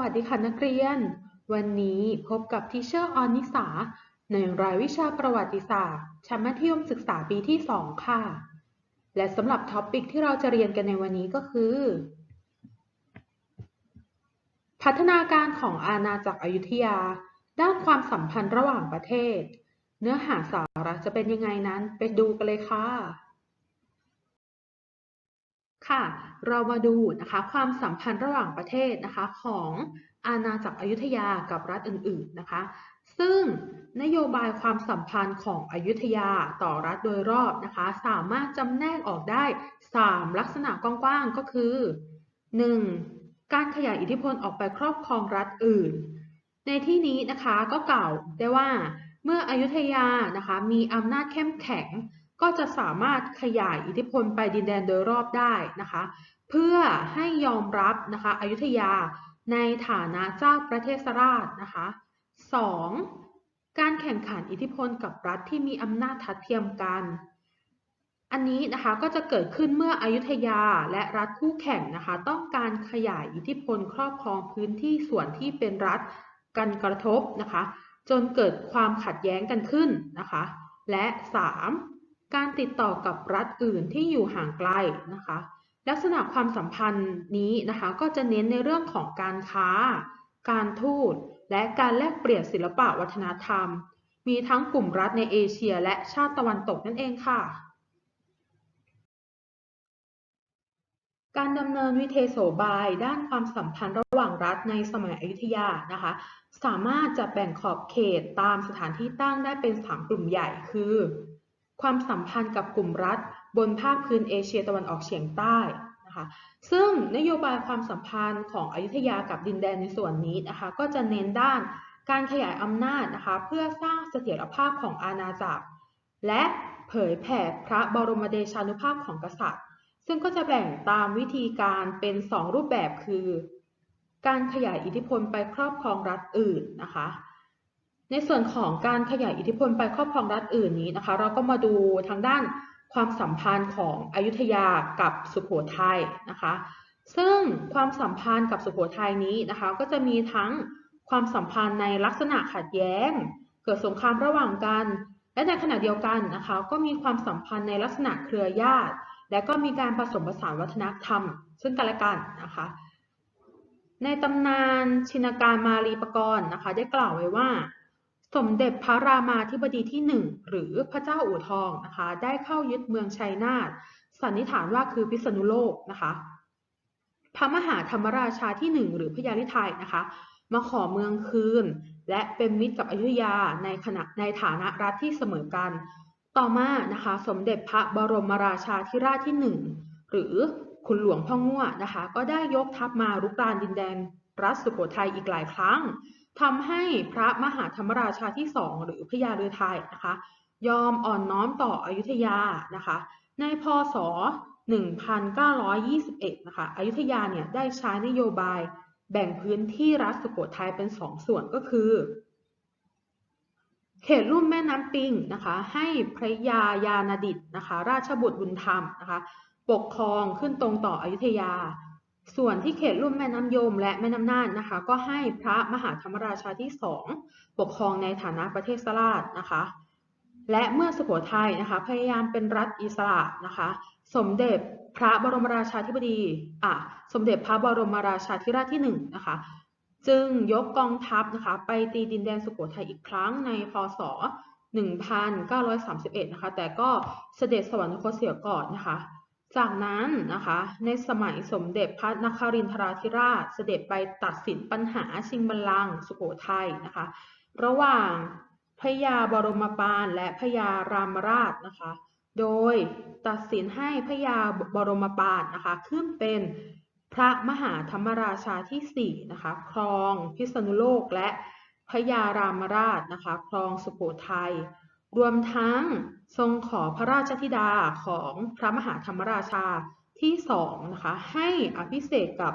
วัสดีค่ะนักเรียน วันนี้พบกับทิเชอร์ออนิสาในรายวิชาประวัติศาสตร์ ชั้นมัธยมศึกษาปีที่ 2 ค่ะ และสำหรับท็อปิกที่เราจะเรียนกันในวันนี้ก็คือ พัฒนาการของอาณาจักรอยุธยา ด้านความสัมพันธ์ระหว่างประเทศ เนื้อหาสาระจะเป็นยังไงนั้นไปดูกันเลยค่ะ ค่ะ เรามาดูนะคะความสัมพันธ์ระหว่างประเทศนะคะของอาณาจักรอยุธยากับรัฐอื่นๆนะคะ ซึ่งนโยบายความสัมพันธ์ของอยุธยาต่อรัฐโดยรอบนะคะ สามารถจำแนกออกได้ 3 ลักษณะกว้างๆก็คือ 1. การขยายอิทธิพลออกไปครอบครองรัฐอื่น ในที่นี้นะคะก็กล่าวได้ว่าเมื่ออยุธยานะคะมีอำนาจเข้มแข็ง ก็จะสามารถขยายอิทธิพลไปดินแดนโดยรอบได้นะคะ เพื่อให้ยอมรับนะคะอยุธยาในฐานะเจ้าประเทศราชนะคะ 2. การแข่งขันอิทธิพลกับรัฐที่มีอำนาจทัดเทียมกัน อันนี้นะคะก็จะเกิดขึ้นเมื่ออยุธยาและรัฐคู่แข่งนะคะ ต้องการขยายอิทธิพลครอบครองพื้นที่ส่วนที่เป็นรัฐกันกระทบนะคะ จนเกิดความขัดแย้งกันขึ้นนะคะ และ 3. การติดต่อกับรัฐอื่นที่อยู่ห่างไกลนะคะ ลักษณะความสัมพันธ์นี้นะคะก็จะเน้นในเรื่องของการค้า การทูต และการแลกเปลี่ยนศิลปะวัฒนธรรม มีทั้งกลุ่มรัฐในเอเชียและชาติตะวันตกนั่นเองค่ะ การดำเนินวิเทโสบายด้านความสัมพันธ์ระหว่างรัฐในสมัยอยุธยานะคะ สามารถจะแบ่งขอบเขตตามสถานที่ตั้งได้เป็น 3 กลุ่มใหญ่คือ ความสัมพันธ์กับกลุ่มรัฐ บนภาคพื้นเอเชียตะวันออกเฉียงใต้นะคะซึ่งนโยบายความสัมพันธ์ของอยุธยากับดินแดนในส่วนนี้นะคะก็จะเน้นด้านการขยายอำนาจนะคะเพื่อสร้างเสถียรภาพของอาณาจักร และเผยแผ่พระบรมเดชานุภาพของกษัตริย์ ซึ่งก็จะแบ่งตามวิธีการเป็น 2 รูปแบบคือ การขยายอิทธิพลไปครอบครองรัฐอื่นนะคะ ในส่วนของการขยายอิทธิพลไปครอบครองรัฐอื่นนี้นะคะ เราก็มาดูทางด้านความสัมพันธ์ของอยุธยากับสุโขทัยนะคะ ซึ่งความสัมพันธ์กับสุโขทัยนี้นะคะ ก็จะมีทั้งความสัมพันธ์ในลักษณะขัดแย้ง เกิดสงครามระหว่างกัน และในขณะเดียวกันนะคะ ก็มีความสัมพันธ์ในลักษณะเครือญาติ และก็มีการผสมผสานวัฒนธรรม ซึ่งกันและกันนะคะ ในตำนานชินการมารีปกรณ์นะคะ ได้กล่าวไว้ว่า สมเด็จพระรามาธิบดีที่หนึ่งหรือพระเจ้าอู่ทองนะคะ ได้เข้ายึดเมืองชัยนาทสันนิษฐานว่าคือพิษณุโลกนะคะ พระมหาธรรมราชาที่หนึ่งหรือพญาลิไทยนะคะ มาขอเมืองคืน และเป็นมิตรกับอยุธยาในขณะในฐานะรัฐที่เสมอกัน ต่อมานะคะ สมเด็จพระบรมราชาธิราชที่หนึ่งหรือขุนหลวงพ่อง่วนะคะ ก็ได้ยกทัพมารุกรานดินแดนรัฐสุโขทัยอีกหลายครั้ง ทำให้พระมหาธรรมราชาที่สองหรือพญาฤทัยนะคะ ยอมอ่อนน้อมต่ออยุธยานะคะ ในพศ 1921 นะคะอยุธยาเนี่ยได้ใช้นโยบายแบ่งพื้นที่รัฐสุโขทัยเป็นสองส่วนก็คือ เขตลุ่มแม่น้ำปิงนะคะ ให้พระยายานดิตนะคะ ราชบุตรบุญธรรมนะคะ ปกครองขึ้นตรงต่ออยุธยา ส่วนที่เขตลุ่มแม่น้ำยมและแม่น้ำน่านนะคะ ก็ให้พระมหาธรรมราชาที่สองปกครองในฐานะประเทศสราชนะคะ และเมื่อสุโขทัยนะคะพยายามเป็นรัฐอิสระนะคะ สมเด็จพระบรมราชาธิบดีอะสมเด็จพระบรมราชาธิราชที่หนึ่งนะคะจึงยกกองทัพนะคะไปตีดินแดนสุโขทัยอีกครั้งในพศ 1931 นะคะ แต่ก็เสด็จสวรรคตเสียก่อนนะคะ จากนั้นนะคะในสมัยสมเด็จพระนครินทราธิราชเสด็จไปตัดสินปัญหาชิงบัลลังก์สุโขทัยนะคะ ระหว่างพระยาบรมปานและพระยารามราชนะคะ โดยตัดสินให้พระยาบรมปานนะคะขึ้นเป็นพระมหาธรรมราชาที่4นะคะครองพิษณุโลกและพระยารามราชนะคะครองสุโขทัย รวมทั้งทรงขอพระราชธิดาของพระมหาธรรมราชาที่สองนะคะให้อภิเษกกับ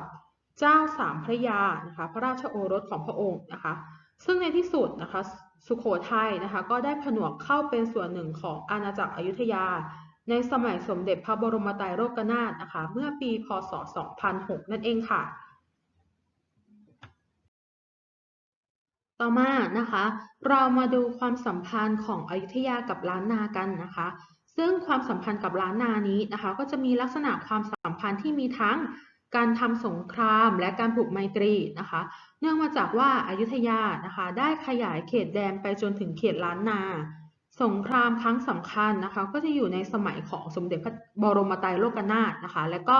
เจ้าสามพระยานะคะพระราชโอรสของพระองค์นะคะซึ่งในที่สุดนะคะสุโขทัยนะคะก็ได้ผนวกเข้าเป็นส่วนหนึ่งของอาณาจักรอยุธยา ในสมัยสมเด็จพระบรมไตรโลกนาถนะคะเมื่อปีพศ 2006 นั่นเองค่ะ ต่อมานะคะ เรามาดูความสัมพันธ์ของอยุธยากับล้านนากันนะคะ ซึ่งความสัมพันธ์กับล้านนานี้นะคะ ก็จะมีลักษณะความสัมพันธ์ที่มีทั้งการทำสงครามและการผูกไมตรีนะคะ เนื่องมาจากว่าอายุทยานะคะได้ขยายเขตแดนไปจนถึงเขตล้านนา สงครามครั้งสำคัญนะคะ ก็จะอยู่ในสมัยของสมเด็จพระบรมไตรโลกนาถนะคะ และก็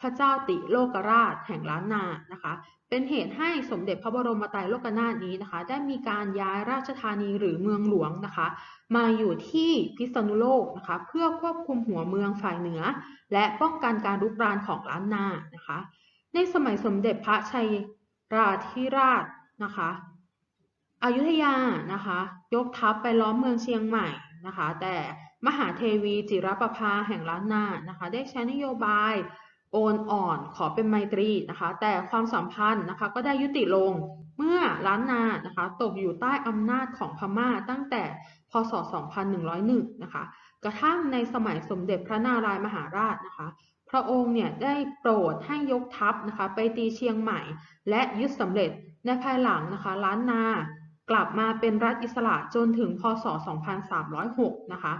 พระเจ้าติโลกราชแห่งล้านนานะคะ เป็นเหตุให้สมเด็จพระบรมไตรโลกนาถนี้นะคะ ได้มีการย้ายราชธานีหรือเมืองหลวงนะคะ มาอยู่ที่พิษณุโลกนะคะ เพื่อควบคุมหัวเมืองฝ่ายเหนือ และป้องกันการรุกรานของล้านนานะคะ ในสมัยสมเด็จพระชัยราธิราชนะคะอยุธยานะคะ ยกทัพไปล้อมเมืองเชียงใหม่นะคะ แต่มหาเทวีจิรประภาแห่งล้านนานะคะ ได้ใช้นโยบาย โอนอ่อนขอเป็นไมตรีนะคะ แต่ความสัมพันธ์นะคะก็ได้ยุติลงเมื่อล้านนานะคะตกอยู่ใต้อำนาจของพม่าตั้งแต่พศ 2101 นะคะ กระทั่งในสมัยสมเด็จพระนารายมหาราชนะคะ พระองค์เนี่ยได้โปรดให้ยกทัพนะคะไปตีเชียงใหม่ และยึดสำเร็จในภายหลังนะคะล้านนากลับมาเป็นรัฐอิสระจนถึงพศ 2306 นะคะ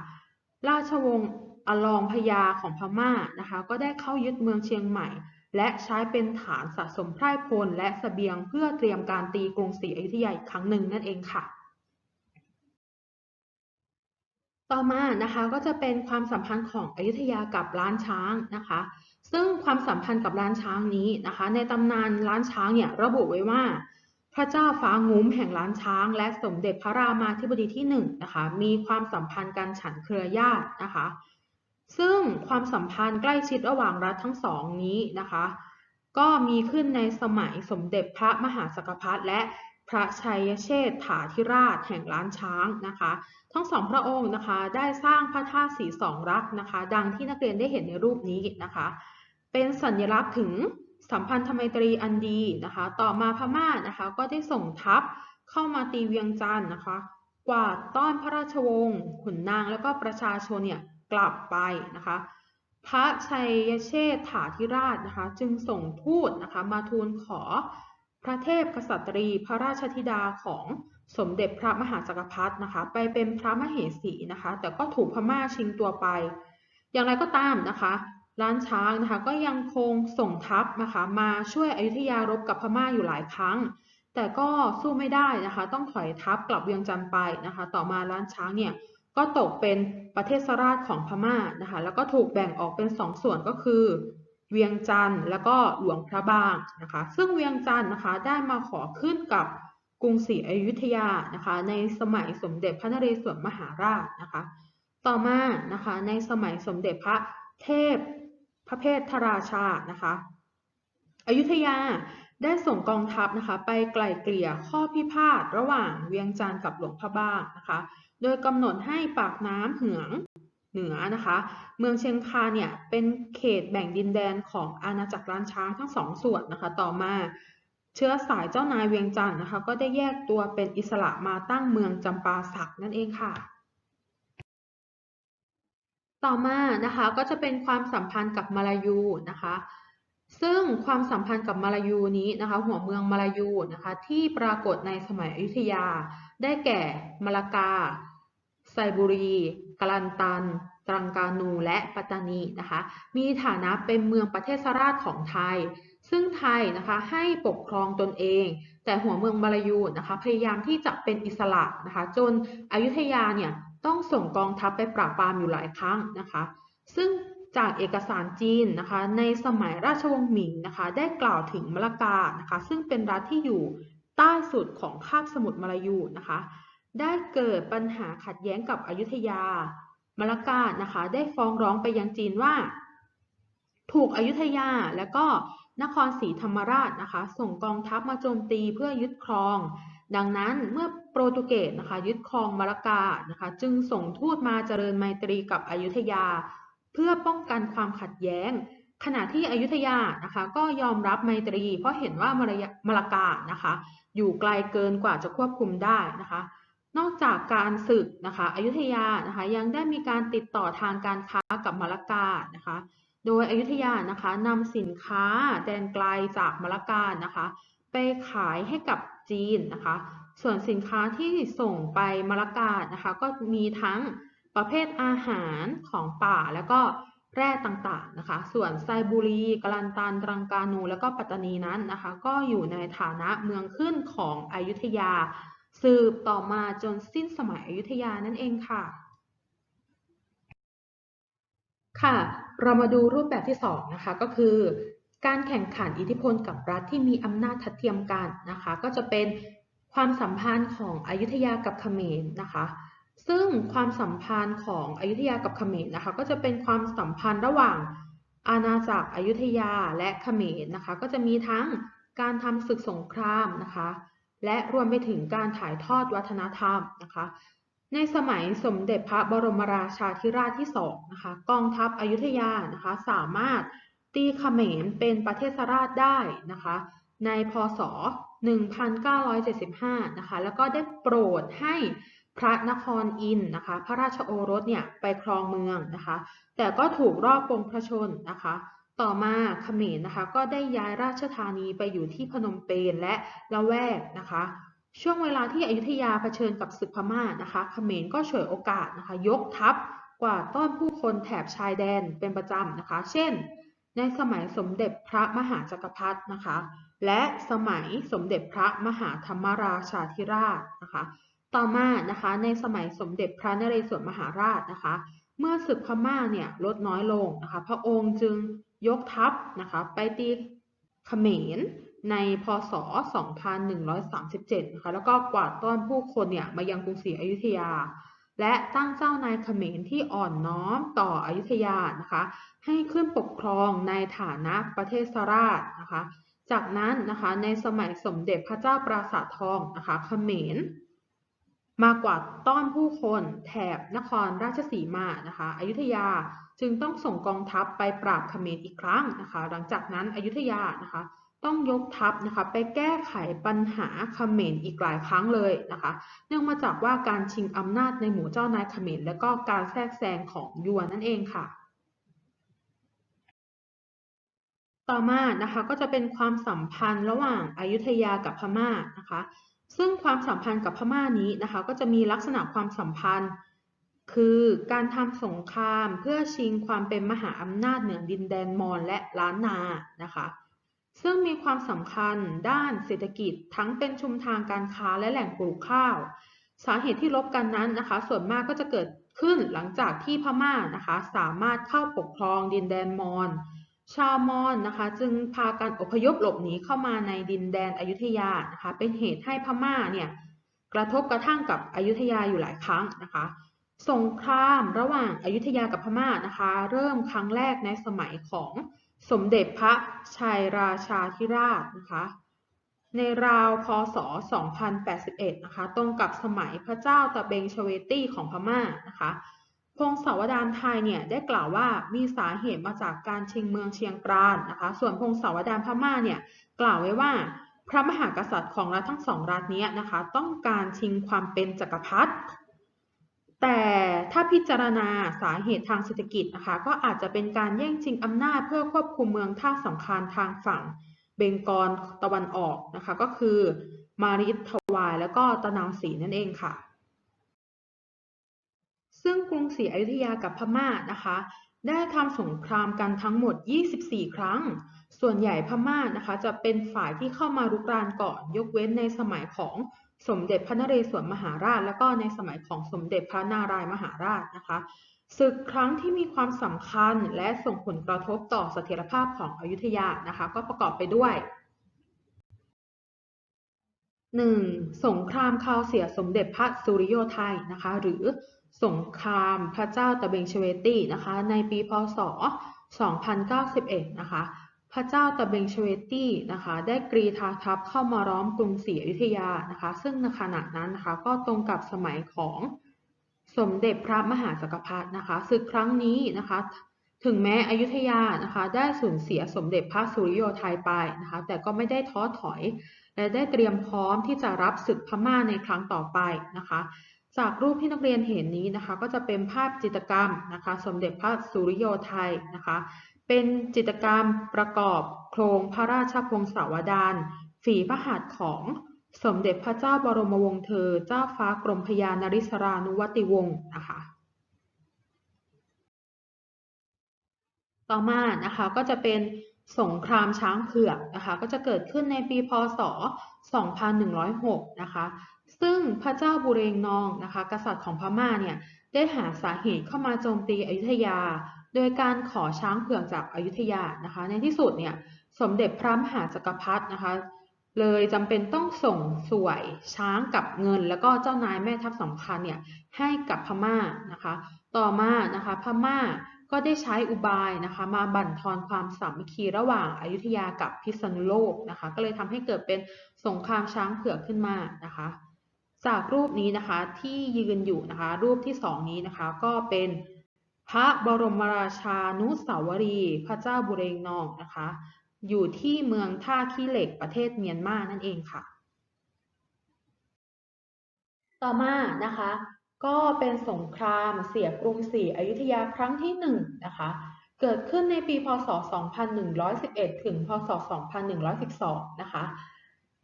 ราชวงศ์ อลองพญาของพม่านะคะ ก็ได้เข้ายึดเมืองเชียงใหม่ และใช้เป็นฐานสะสมไพร่พลและเสบียงเพื่อเตรียมการตีกรุงศรีอยุธยาอีกครั้งหนึ่งนั่นเองค่ะ ต่อมานะคะก็จะเป็นความสัมพันธ์ของอยุธยากับล้านช้างนะคะ ซึ่งความสัมพันธ์กับล้านช้างนี้นะคะ ในตำนานล้านช้างเนี่ยระบุไว้ว่าพระเจ้าฟ้างุ้มแห่งล้านช้าง และสมเด็จพระรามาธิบดีที่หนึ่งนะคะมีความสัมพันธ์กันฉันเครือญาตินะคะ ซึ่งความสัมพันธ์ใกล้ชิดระหว่างรัฐทั้งสองนี้นะคะ ก็มีขึ้นในสมัยสมเด็จพระมหาสักพรรดิและพระชัยเชษฐาธิราชแห่งล้านช้างนะคะ ทั้งสองพระองค์นะคะได้สร้างพระธาตุสีสองรักนะคะ ดังที่นักเรียนได้เห็นในรูปนี้นะคะ เป็นสัญลักษณ์ถึงสัมพันธไมตรีอันดีนะคะ ต่อมาพม่านะคะ ก็ได้ส่งทัพเข้ามาตีเวียงจันทร์นะคะ กวาดต้อนพระราชวงศ์ขุนนาง แล้วก็ประชาชนเนี่ย กลับไปนะคะ พระชัยเชษฐาธิราชนะคะ จึงส่งทูตนะคะมาทูลขอพระเทพกษัตรีพระราชธิดาของสมเด็จพระมหาจักรพรรดินะคะ ไปเป็นพระมเหสีนะคะ แต่ก็ถูกพม่าชิงตัวไป อย่างไรก็ตามนะคะล้านช้างนะคะก็ยังคงส่งทัพนะคะมาช่วยอยุธยารบกับพม่าอยู่หลายครั้ง แต่ก็สู้ไม่ได้นะคะ ต้องถอยทัพกลับเวียงจันทร์ไปนะคะ ต่อมาล้านช้างเนี่ย ก็ตกเป็นประเทศสราชของพม่านะคะแล้วก็ถูกแบ่งออกเป็นสองส่วนก็คือ เวียงจันทร์แล้วก็หลวงพระบางนะคะซึ่งเวียงจันทร์นะคะได้มาขอขึ้นกับกรุงศรีอยุธยานะคะในสมัยสมเด็จพระนเรศวรมหาราชนะคะต่อมานะคะในสมัยสมเด็จพระเทพพระเพทราชานะคะอยุธยาได้ส่งกองทัพนะคะไปไกล่เกลี่ยข้อพิพาทระหว่างเวียงจันทร์กับหลวงพระบางนะคะ โดยกำหนดให้ปากน้ำเหืองเหนือนะคะ เมืองเชียงคานเนี่ยเป็นเขตแบ่งดินแดนของอาณาจักรล้านช้างทั้งสองส่วนนะคะ ต่อมาเชื้อสายเจ้านายเวียงจันทร์นะคะ ก็ได้แยกตัวเป็นอิสระมาตั้งเมืองจำปาสักนั่นเองค่ะ ต่อมานะคะก็จะเป็นความสัมพันธ์กับมาลายูนะคะ ซึ่งความสัมพันธ์กับมาลายูนี้นะคะ หัวเมืองมาลายูนะคะ ที่ปรากฏในสมัยอยุธยา ได้แก่มาลากา ไซบุรีกาลันตัน ตรังกานู และปัตตานีนะคะ มีฐานะเป็นเมืองประเทศราชของไทย ซึ่งไทยนะคะให้ปกครองตนเอง แต่หัวเมืองมาลายูนะคะพยายามที่จะเป็นอิสระนะคะ จนอยุธยาเนี่ยต้องส่งกองทัพไปปราบปรามอยู่หลายครั้งนะคะ ซึ่งจากเอกสารจีนนะคะในสมัยราชวงศ์หมิงนะคะ ได้กล่าวถึงมะละกานะคะ ซึ่งเป็นรัฐที่อยู่ใต้สุดของคาบสมุทรมาลายูนะคะ ได้เกิดปัญหาขัดแย้งกับอยุธยา มลากานะคะ ได้ฟ้องร้องไปยังจีนว่า ถูกอยุธยาและก็นครศรีธรรมราชนะคะ ส่งกองทัพมาโจมตีเพื่อยึดครอง ดังนั้นเมื่อโปรตุเกสนะคะ ยึดครองมาลากานะคะ จึงส่งทูตมาเจริญไมตรีกับอยุธยา เพื่อป้องกันความขัดแย้ง ขณะที่อยุธยานะคะ ก็ยอมรับไมตรี เพราะเห็นว่ามาลากานะคะ อยู่ไกลเกินกว่าจะควบคุมได้นะคะ นอกจากการศึกนะคะอยุธยานะคะยังได้มีการติดต่อทางการค้ากับมาลากานะคะ โดยอยุธยานะคะนำสินค้าแดนไกลจากมาลากานะคะ ไปขายให้กับจีนนะคะ ส่วนสินค้าที่ส่งไปมลากานะคะก็มีทั้งประเภทอาหารของป่าแล้วก็แร่ต่างๆนะคะ ส่วนไซบุรีกาลันตันตรังกานู แล้วก็ปัตตานีนั้นนะคะ ก็อยู่ในฐานะเมืองขึ้นของอยุธยา สืบต่อมาจนสิ้นสมัยอยุธยานั่นเองค่ะ ค่ะ เรามาดูรูปแบบที่2นะคะก็คือ การแข่งขันอิทธิพลกับรัฐที่มีอำนาจทัดเทียมกันนะคะ ก็จะเป็นความสัมพันธ์ของอยุธยากับเขมรนะคะ ซึ่งความสัมพันธ์ของอยุธยากับเขมรนะคะ ก็จะเป็นความสัมพันธ์ระหว่างอาณาจักรอยุธยาและเขมรนะคะ ก็จะมีทั้งการทำศึกสงครามนะคะ และรวมไปถึงการถ่ายทอดวัฒนธรรมนะคะ ในสมัยสมเด็จพระบรมราชาธิราชที่สองนะคะกองทัพอยุธยานะคะสามารถตีเขมรเป็นประเทศราชได้นะคะในพศ 1975 นะคะ แล้วก็ได้โปรดให้พระนครอินนะคะ พระราชโอรสเนี่ยไปครองเมืองนะคะ แต่ก็ถูกรอบปงพระชนนะคะ ต่อมาเขมรนะคะ ก็ได้ย้ายราชธานีไปอยู่ที่พนมเปญและละแวกนะคะ ช่วงเวลาที่อยุธยาเผชิญกับศึกพม่านะคะเขมรก็ฉวยโอกาสนะคะ ยกทัพกว่าต้อนผู้คนแถบชายแดนเป็นประจำนะคะ เช่น ในสมัยสมเด็จพระมหาจักรพรรดินะคะ และสมัยสมเด็จพระมหาธรรมราชาธิราชนะคะ ต่อมานะคะในสมัยสมเด็จพระนเรศวรมหาราชนะคะ เมื่อศึกพม่าเนี่ยลดน้อยลงนะคะ พระองค์จึง ยกทัพนะคะไปตีเขมรในพศ 2137 นะคะ แล้วก็กวาดต้อนผู้คนเนี่ยมายังกรุงศรีอยุธยา และตั้งเจ้านายเขมรที่อ่อนน้อมต่ออยุธยานะคะ ให้ขึ้นปกครองในฐานะประเทศสราชนะคะ จากนั้นนะคะในสมัยสมเด็จพระเจ้าปราสาททองนะคะเขมรมากวาดต้อนผู้คนแถบนครราชสีมานะคะอยุธยา จึงต้องส่งกองทัพไปปราบเขมรอีกครั้งนะคะ หลังจากนั้นอยุธยานะคะ ต้องยกทัพนะคะ ไปแก้ไขปัญหาเขมรอีกหลายครั้งเลยนะคะ เนื่องมาจากว่าการชิงอำนาจในหมู่เจ้านายเขมรและก็การแทรกแซงของยวนนั่นเองค่ะต่อมานะคะก็จะเป็นความสัมพันธ์ระหว่างอายุทยากับพม่านะคะ ซึ่งความสัมพันธ์กับพม่านี้นะคะ ก็จะมีลักษณะความสัมพันธ์ คือการทำสงครามเพื่อชิงความเป็นมหาอำนาจเหนือดินแดนมอญและล้านนานะคะ ซึ่งมีความสำคัญด้านเศรษฐกิจทั้งเป็นชุมทางการค้าและแหล่งปลูกข้าว สาเหตุที่ลบกันนั้นนะคะ ส่วนมากก็จะเกิดขึ้นหลังจากที่พม่านะคะ สามารถเข้าปกครองดินแดนมอญชาวมอญนะคะ จึงพากันอพยพหลบหนีเข้ามาในดินแดนอยุธยานะคะ เป็นเหตุให้พม่าเนี่ยกระทบกระทั่งกับอยุธยาอยู่หลายครั้งนะคะ สงครามระหว่างอยุธยากับพม่านะคะ เริ่มครั้งแรกในสมัยของสมเด็จพระชัยราชาธิราชนะคะ ในราวพศ 2081 นะคะ ตรงกับสมัยพระเจ้าตะเบงชเวตี้ของพม่านะคะพงศาวดารไทยเนี่ยได้กล่าวว่ามีสาเหตุมาจากการชิงเมืองเชียงกรานนะคะ ส่วนพงศาวดารพม่าเนี่ยกล่าวไว้ว่า พระมหากษัตริย์ของรัฐทั้งสองรัฐนี้นะคะ ต้องการชิงความเป็นจักรพรรดิ แต่ถ้าพิจารณาสาเหตุทางเศรษฐกิจนะคะ ก็อาจจะเป็นการแย่งชิงอำนาจเพื่อควบคุมเมืองท่าสำคัญทางฝั่งเบงกอลตะวันออกนะคะ ก็คือมาริทวายแล้วก็ตะนาวศรีนั่นเองค่ะ ซึ่งกรุงศรีอยุธยากับพม่านะคะ ได้ทำสงครามกันทั้งหมด 24 ครั้ง ส่วนใหญ่พม่านะคะ จะเป็นฝ่ายที่เข้ามารุกรานก่อนยกเว้นในสมัยของ สมเด็จพระนเรศวรมหาราช และก็ในสมัยของสมเด็จพระนารายมหาราชนะคะศึกครั้งที่มีความสำคัญและส่งผลกระทบต่อเสถียรภาพของอยุธยานะคะ ก็ประกอบไปด้วย 1. สงครามคาวเสียสมเด็จพระสุริโยไทยนะคะ หรือสงครามพระเจ้าตะเบงเชเวตีนะคะ ในปีพศ 2091 นะคะ พระเจ้าตะเบงเชเวตี้นะคะได้กรีธาทัพเข้ามาล้อมกรุงศรีอยุธยานะคะซึ่งในขณะนั้นนะคะก็ตรงกับสมัยของสมเด็จพระมหาจักรพรรดินะคะศึกครั้งนี้นะคะถึงแม้อยุธยานะคะได้สูญเสียสมเด็จพระสุริโยไทยไปนะคะแต่ก็ไม่ได้ท้อถอย และได้เตรียมพร้อมที่จะรับศึกพม่าในครั้งต่อไปนะคะจากรูปที่นักเรียนเห็นนี้นะคะก็จะเป็นภาพจิตรกรรมนะคะสมเด็จพระสุริโยไทยนะคะ เป็นจิตรกรรมประกอบโครงพระราชพงศาวดารฝีพระหัตถ์ของสมเด็จพระเจ้าบรมวงศ์เธอ เจ้าฟ้ากรมพยานริศรานุวัติวงศ์นะคะ ต่อมานะคะก็จะเป็นสงครามช้างเผือกนะคะก็จะเกิดขึ้นในปีพศ 2106 นะคะ ซึ่งพระเจ้าบุเรงนองนะคะ กษัตริย์ของพม่าเนี่ยได้หาสาเหตุเข้ามาโจมตีอยุธยา โดยการขอช้างเผือกจากอยุธยานะคะ ในที่สุดเนี่ยสมเด็จพระมหาจักรพรรดินะคะ เลยจำเป็นต้องส่งสวยช้างกับเงิน แล้วก็เจ้านายแม่ทัพสำคัญเนี่ยให้กับพม่านะคะ ต่อมานะคะพม่าก็ได้ใช้อุบายนะคะมาบั่นทอนความสามัคคีระหว่างอายุทยากับพิษณุโลกนะคะ ก็เลยทำให้เกิดเป็นสงครามช้างเผือกขึ้นมานะคะ จากรูปนี้นะคะที่ยืนอยู่นะคะ รูปที่สองนี้นะคะก็เป็น พระบรมราชานุสาวรีย์พระเจ้าบุเรงนองนะคะ อยู่ที่เมืองท่าขี้เหล็กประเทศเมียนมานั่นเองค่ะ ต่อมานะคะ ก็เป็นสงครามเสียกรุงศรีอยุธยาครั้งที่หนึ่งนะคะเกิดขึ้นในปี พศ 2111 ถึง พศ 2112 นะคะ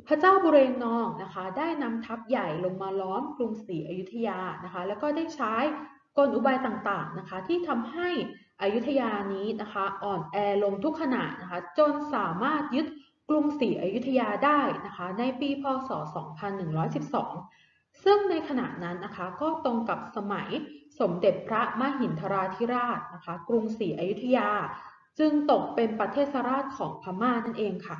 พระเจ้าบุเรงนองนะคะ ได้นำทัพใหญ่ลงมาล้อมกรุงศรีอยุธยานะคะ แล้วก็ได้ใช้ กลอุบายต่างๆนะคะที่ทำให้อยุธยานี้นะคะอ่อนแอลงทุกขณะนะคะจนสามารถยึดกรุงศรีอยุธยาได้นะคะในปีพศ 2112 ซึ่งในขณะนั้นนะคะก็ตรงกับสมัยสมเด็จพระมหินทราธิราชนะคะกรุงศรีอยุธยา จึงตกเป็นประเทศราชของพม่านั่นเองค่ะ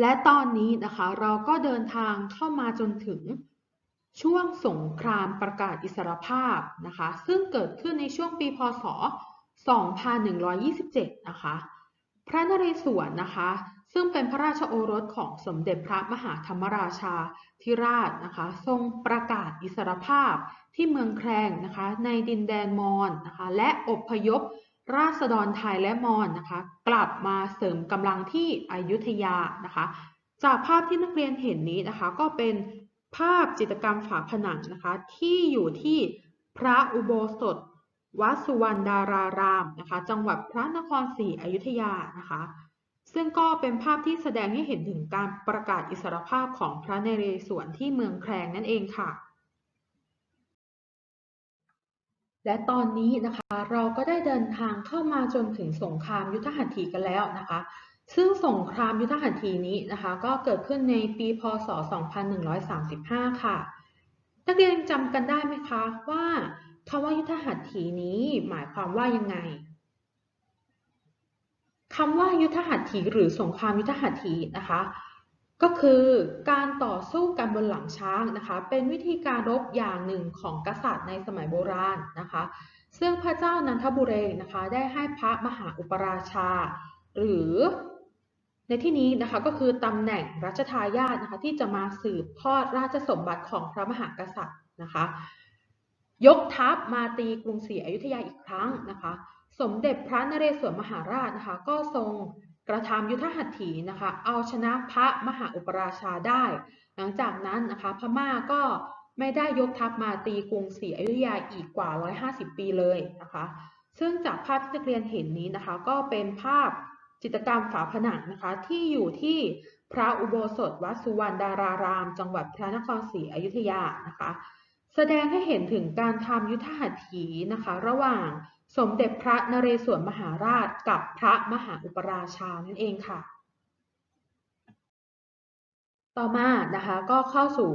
และตอนนี้นะคะเราก็เดินทางเข้ามาจนถึง ช่วงสงครามประกาศอิสรภาพนะคะ ซึ่งเกิดขึ้นในช่วงปีพศ 2127 นะคะ พระนเรศวรนะคะ ซึ่งเป็นพระราชโอรสของสมเด็จพระมหาธรรมราชาธิราชนะคะ ทรงประกาศอิสรภาพที่เมืองแครงนะคะ ในดินแดนมอญนะคะ และอบพยพราษฎรไทยและมอญนะคะ กลับมาเสริมกำลังที่อยุธยานะคะ จากภาพที่นักเรียนเห็นนี้นะคะ ก็เป็น ภาพจิตรกรรมฝาผนังนะคะที่อยู่ที่พระอุโบสถวัดสุวรรณดารารามนะคะจังหวัดพระนครศรีอยุธยานะคะซึ่งก็เป็นภาพที่แสดงให้เห็นถึงการประกาศอิสรภาพของพระนเรศวรที่เมืองแครงนั่นเองค่ะ และตอนนี้นะคะเราก็ได้เดินทางเข้ามาจนถึงสงครามยุทธหัตถีกันแล้วนะคะ ซึ่งสงครามยุทธหัตถีนี้นะคะก็เกิดขึ้นในปีพศ 2135 ค่ะ นักเรียนจำกันได้ไหมคะว่าคำว่ายุทธหัตถีนี้หมายความว่ายังไงคำว่ายุทธหัตถีหรือสงครามยุทธหัตถีนะคะ ก็คือการต่อสู้กันบนหลังช้างนะคะ เป็นวิธีการรบอย่างหนึ่งของกษัตริย์ในสมัยโบราณนะคะ ซึ่งพระเจ้านันทบุเรงนะคะ ได้ให้พระมหาอุปราชา หรือ ในที่นี้นะคะก็คือตำแหน่งรัชทายาทนะคะที่จะมาสืบทอดราชสมบัติของพระมหากษัตริย์นะคะ ยกทัพมาตีกรุงศรีอยุธยาอีกครั้งนะคะ สมเด็จพระนเรศวรมหาราชนะคะก็ทรงกระทำยุทธหัตถีนะคะ เอาชนะพระมหาอุปราชาได้ หลังจากนั้นนะคะพม่าก็ไม่ได้ยกทัพมาตีกรุงศรีอยุธยาอีกกว่า 150 ปีเลยนะคะ ซึ่งจากภาพที่นักเรียนเห็นนี้นะคะ ก็เป็นภาพ จิตรกรรมฝาผนังนะคะ ที่อยู่ที่พระอุโบสถวัดสุวรรณดาราราม จังหวัดพระนครศรีอยุธยานะคะ แสดงให้เห็นถึงการทำยุทธหัตถีนะคะ ระหว่างสมเด็จพระนเรศวรมหาราชกับพระมหาอุปราชานั่นเองค่ะ ต่อมานะคะก็เข้าสู่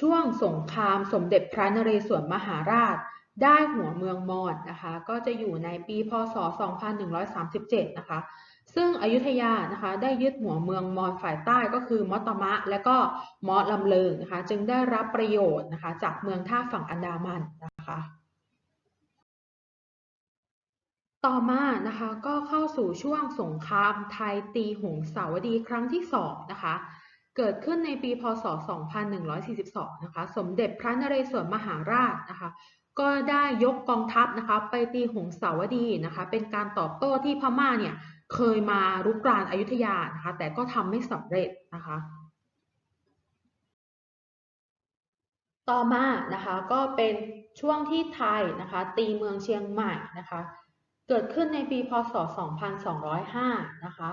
ช่วงสงครามสมเด็จพระนเรศวรมหาราชได้หัวเมืองมอญนะคะ ก็จะอยู่ในปีพศ 2137 นะคะ ซึ่งอยุธยานะคะได้ยึดหัวเมืองมอญฝ่ายใต้ก็คือมอตมะ และก็มอลำเลิงนะคะจึงได้รับประโยชน์นะคะจากเมืองท่าฝั่งอันดามันนะคะต่อมานะคะก็เข้าสู่ช่วงสงครามไทยตีหงสาวดีครั้งที่สองนะคะเกิดขึ้นในปีพศ 2142 นะคะ สมเด็จพระนเรศวรมหาราชนะคะ ก็ได้ยกกองทัพนะคะไปตีหงสาวดีนะคะ เป็นการตอบโต้ที่พม่าเนี่ย เคยมารุกรานอายุธยานะคะ แต่ก็ทำไม่สำเร็จนะคะ ต่อมานะคะก็เป็นช่วงที่ไทยนะคะ ตีเมืองเชียงใหม่นะคะ เกิดขึ้นในปีพศ 2205 นะคะ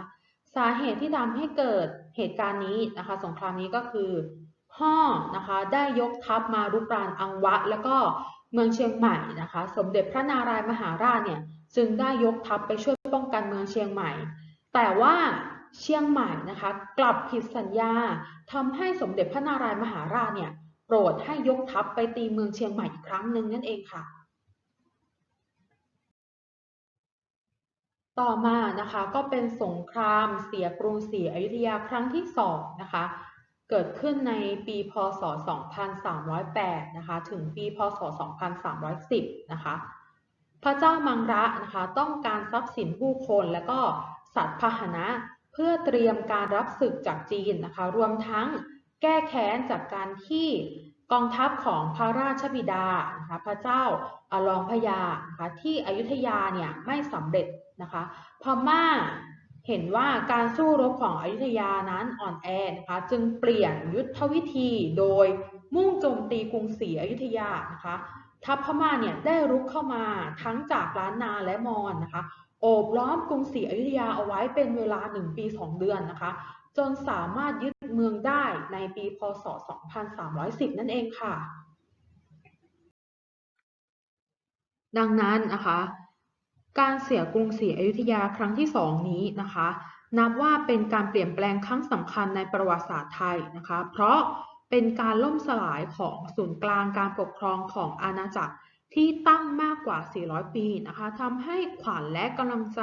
สาเหตุที่ทำให้เกิดเหตุการณ์นี้นะคะ สงครามนี้ก็คือฮ่อนะคะได้ยกทัพมารุกรานอังวะ แล้วก็เมืองเชียงใหม่นะคะ สมเด็จพระนารายมหาราชเนี่ย จึงได้ยกทัพไปช่วยป้องกันเมืองเชียงใหม่ แต่ว่าเชียงใหม่นะคะกลับผิดสัญญาทำให้สมเด็จพระนารายมหาราชเนี่ยโปรดให้ยกทัพไปตีเมืองเชียงใหม่อีกครั้งหนึ่งนั่นเองค่ะ ต่อมานะคะก็เป็นสงครามเสียกรุงศรีอยุธยาครั้งที่สองนะคะเกิดขึ้นในปีพศ 2308 นะคะ ถึงปีพศ 2310 นะคะ พระเจ้ามังระนะคะต้องการทรัพย์สินผู้คนและก็สัตว์พาหนะ เพื่อเตรียมการรับศึกจากจีนนะคะ รวมทั้งแก้แค้นจากการที่กองทัพของพระราชบิดานะคะพระเจ้าอลองพญานะคะที่อยุธยาเนี่ยไม่สำเร็จนะคะพม่าเห็นว่าการสู้รบของอยุธยานั้นอ่อนแอนะคะจึงเปลี่ยนยุทธวิธีโดยมุ่งโจมตีกรุงศรีอยุธยานะคะ ทัพพม่าเนี่ยได้รุกเข้ามาทั้งจากล้านนาและมอญนะคะ โอบล้อมกรุงศรีอยุธยาเอาไว้เป็นเวลา 1 ปี 2 เดือนนะคะ จนสามารถยึดเมืองได้ในปีพศ 2310 นั่นเองค่ะ ดังนั้นนะคะ การเสียกรุงศรีอยุธยาครั้งที่สองนี้นะคะ นับว่าเป็นการเปลี่ยนแปลงครั้งสำคัญในประวัติศาสตร์ไทยนะคะ เพราะ เป็นการล่มสลายของศูนย์กลางการปกครองของอาณาจักรที่ตั้งมากกว่า 400 ปีนะคะทำให้ขวัญและกำลังใจ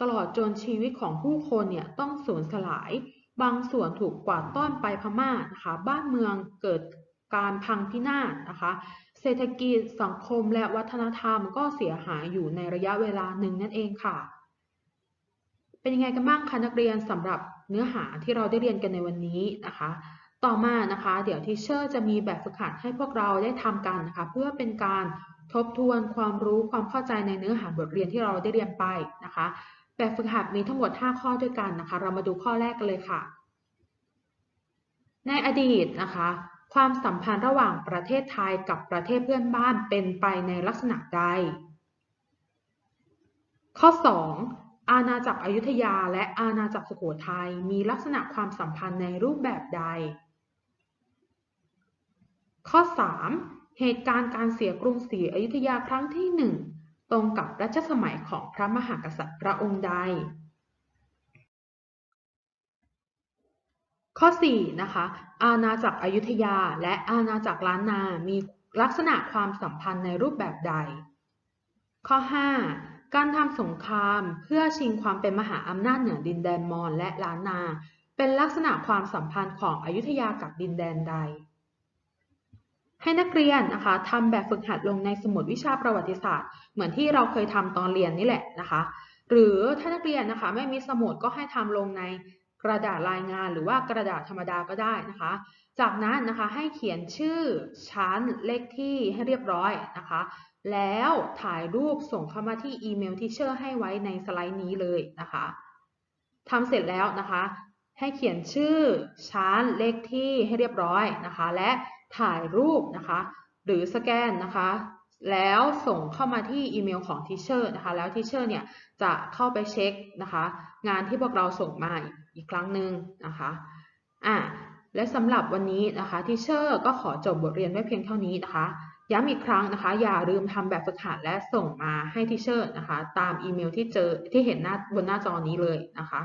ตลอดจนชีวิตของผู้คนเนี่ยต้องสูญสลาย บางส่วนถูกกวาดต้อนไปพม่านะคะ บ้านเมืองเกิดการพังพินาศนะคะ เศรษฐกิจ สังคมและวัฒนธรรมก็เสียหายอยู่ในระยะเวลาหนึ่งนั่นเองค่ะ เป็นยังไงกันบ้างคะนักเรียนสำหรับเนื้อหาที่เราได้เรียนกันในวันนี้นะคะ ต่อมานะคะ เดี๋ยวทีเชอร์จะมีแบบฝึกหัดให้พวกเราได้ทำกันนะคะ เพื่อเป็นการทบทวนความรู้ความเข้าใจในเนื้อหาบทเรียนที่เราได้เรียนไปนะคะ แบบฝึกหัดมีทั้งหมด 5 ข้อด้วยกันนะคะ เรามาดูข้อแรกกันเลยค่ะ ในอดีตนะคะ ความสัมพันธ์ระหว่างประเทศไทยกับประเทศเพื่อนบ้านเป็นไปในลักษณะใด ข้อ 2. อาณาจักรอยุธยาและอาณาจักรสุโขทัยมีลักษณะความสัมพันธ์ในรูปแบบใด ข้อ 3. เหตุการณ์การเสียกรุงศรีอยุธยาครั้งที่ 1 ตรงกับรัชสมัยของพระมหากษัตริย์พระองค์ใด ข้อ 4 นะคะ อาณาจักรอยุธยาและอาณาจักรล้านนา มีลักษณะความสัมพันธ์ในรูปแบบใด ข้อ 5 การทำสงครามเพื่อชิงความเป็นมหาอำนาจเหนือดินแดนมอญและล้านนา เป็นลักษณะความสัมพันธ์ของอยุธยากับดินแดนใด ให้นักเรียนนะคะทำแบบฝึกหัดลงในสมุดวิชาประวัติศาสตร์ เหมือนที่เราเคยทำตอนเรียนนี่แหละนะคะ หรือถ้านักเรียนนะคะไม่มีสมุดก็ให้ทำลงในกระดาษรายงานหรือว่ากระดาษธรรมดาก็ได้นะคะ จากนั้นนะคะให้เขียนชื่อชั้นเลขที่ให้เรียบร้อยนะคะ แล้วถ่ายรูปส่งเข้ามาที่อีเมลที่เชอร์ให้ไว้ในสไลด์นี้เลยนะคะทำเสร็จแล้วนะคะ ให้เขียนชื่อชั้นเลขที่ให้เรียบร้อยนะคะ และ ถ่ายรูปนะคะ หรือสแกนนะคะ แล้วส่งเข้ามาที่อีเมลของทีเชอร์นะคะ แล้วทีเชอร์เนี่ยจะเข้าไปเช็คนะคะ งานที่พวกเราส่งมาอีกครั้งหนึ่งนะคะอะและสำหรับวันนี้นะคะทีเชอร์ก็ขอจบบทเรียนไว้เพียงเท่านี้นะคะย้ำอีกครั้งนะคะ อย่าลืมทำแบบฝึกหัดและส่งมาให้ทีเชอร์นะคะ ตามอีเมลที่เจอที่เห็นหน้าบนหน้าจอนี้เลยนะคะ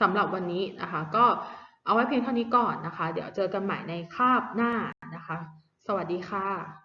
สำหรับวันนี้นะคะก็ เอาไว้เพียงเท่านี้ก่อนนะคะ เดี๋ยวเจอกันใหม่ในคาบหน้านะคะ สวัสดีค่ะ